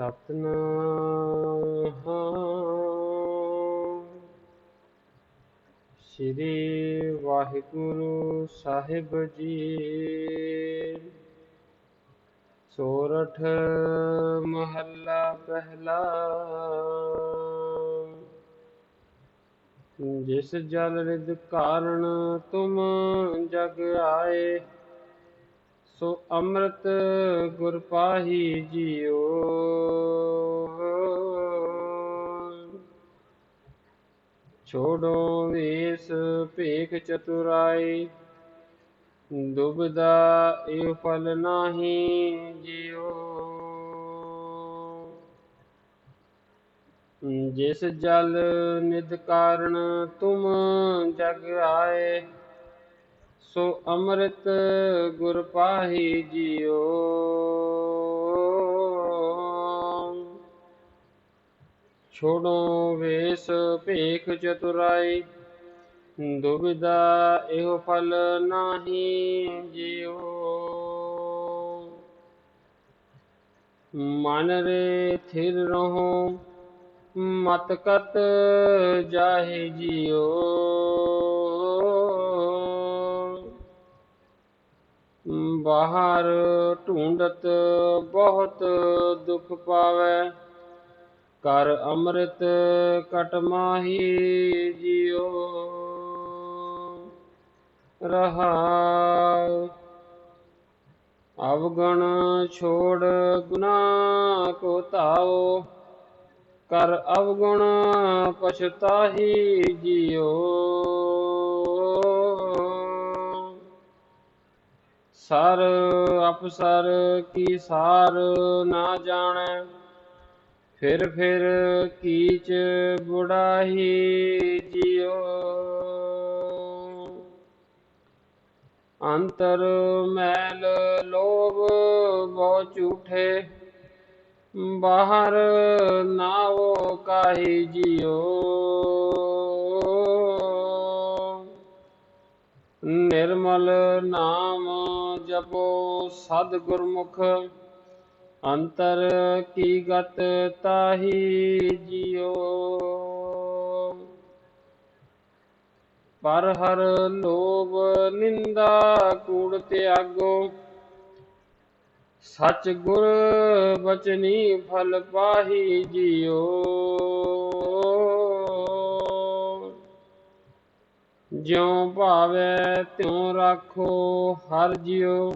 ਸਤਨਾਮ। ਸ੍ਰੀ ਵਾਹਿਗੁਰੂ ਸਾਹਿਬ ਜੀ। ਸੋਰਠ ਮਹੱਲਾ ਪਹਿਲਾ। ਜਿਸ ਜਲ ਰਿਦ ਕਾਰਨ ਤੁਮ ਜਗ ਆਏ। ਸੋ ਅੰਮ੍ਰਿਤ ਗੁਰ ਪਾਹੀ ਜੀਓ। ਛੋੜੋ ਵੇਸ ਭੇਖ ਚਤੁਰਾਈ, ਦੁਬਦਾ ਇਹ ਫਲ ਨਾਹੀ ਜਿਉ ਜਿਸ ਜਲ ਨਿਦ ਕਾਰਨ ਤੁਮ ਜਗ ਆਏ ਸੋ ਅੰਮ੍ਰਿਤ ਗੁਰ ਪਾਹੀ ਜੀਓ। ਛੋੜੋ ਵੇਸ ਭੇਖ ਚਤੁਰਾਈ ਦੁਬਿਦਾ ਇਹੋ ਫਲ ਨਾਹੀ ਜਿਉ ਮਨ ਰੇ ਥਿਰ ਰਹੋ, ਮਤ ਕਤ ਜਾਹੇ ਜਿਉ ਬਾਹਰ ਢੂੰਡਤ ਬਹੁਤ ਦੁਖ ਪਾਵੇ। ਕਰ ਅੰਮ੍ਰਿਤ ਕਟ ਮਾਹੀ ਜਿਉ ਰਹਾ ਅਵਗਣ ਛੋੜ ਗੁਨਾ ਕੋ ਤਾਓ ਕਰ ਅਵਗੁਣ ਪਛਤਾਹੀ ਜਿਉ ਸਰ ਅਪਸਰ ਕੀ ਸਾਰ ਨਾ ਜਾਣੈ? ਫਿਰ ਫਿਰ ਕੀਚ ਬੁੜਾਹੀ ਜਿਉ। ਅੰਤਰ ਮੈਲ ਲੋਭ ਬਹੁ ਝੂਠੇ, ਬਾਹਰ ਨਾਵੋ ਕਾਹੀ ਜਿਉ। ਨਿਰਮਲ ਨਾਮ ਜਪੋ ਸਦ ਗੁਰਮੁਖ, ਅੰਤਰ ਕੀ ਗਤ ਤਾਹੀ ਜਿਉ। ਪਰ ਹਰ ਲੋਭ ਨਿੰਦਾ ਕੂੜ ਤਿਆਗੋ, ਸਚ ਗੁਰ ਬਚਨੀ ਫਲ ਪਾਹੀ ਜਿਉ। ਜਿਉ ਭਾਵੈ ਤਿਉ ਰਾਖੋ, ਹਰ ਜਿਉ।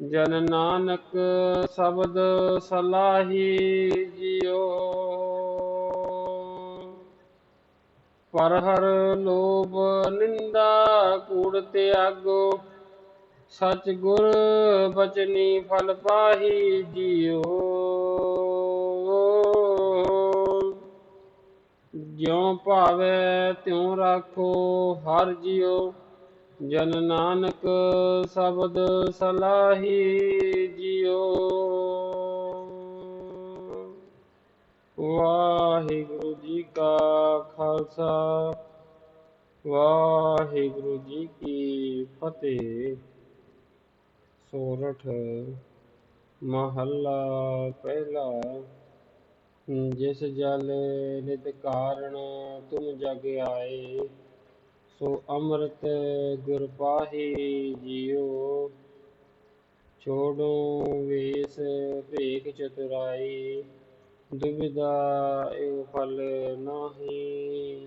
ਜਨ ਨਾਨਕ ਸ਼ਬਦ ਸਲਾਹੀ ਜਿਉ। ਪਰ ਹਰ ਲੋਭ ਨਿੰਦਾ ਕੂੜ ਤਿਆਗੋ ਸਚ ਗੁਰ ਬਚਨੀ ਫਲ ਪਾਹੀ ਜਿਉ। ਜਿਉ ਭਾਵੈ ਤਿਉ ਰਾਖੋ, ਹਰ ਜਿਉ। ਜਨ ਨਾਨਕ ਸ਼ਬਦ ਸਲਾਹੀ ਜਿਉ। ਵਾਹਿਗੁਰੂ ਜੀ ਕਾ ਖਾਲਸਾ, ਵਾਹਿਗੁਰੂ ਜੀ ਕੀ ਫਤਿਹ। ਸੋਰਠ ਮਹੱਲਾ ਪਹਿਲਾ ਜਿਸ ਜਲ ਨਿਤ ਕਾਰਨ ਤੁਮ ਜਗ ਆਏ, ਸੋ ਅੰਮ੍ਰਿਤ ਗੁਰ ਪਾਹੀ ਜੀਓ। ਛੋੜੋ ਵੇਸ ਭੇਖ ਚਤੁਰਾਈ ਦੁਬਿਦਾ ਇਹ ਫਲ ਨਾਹੀ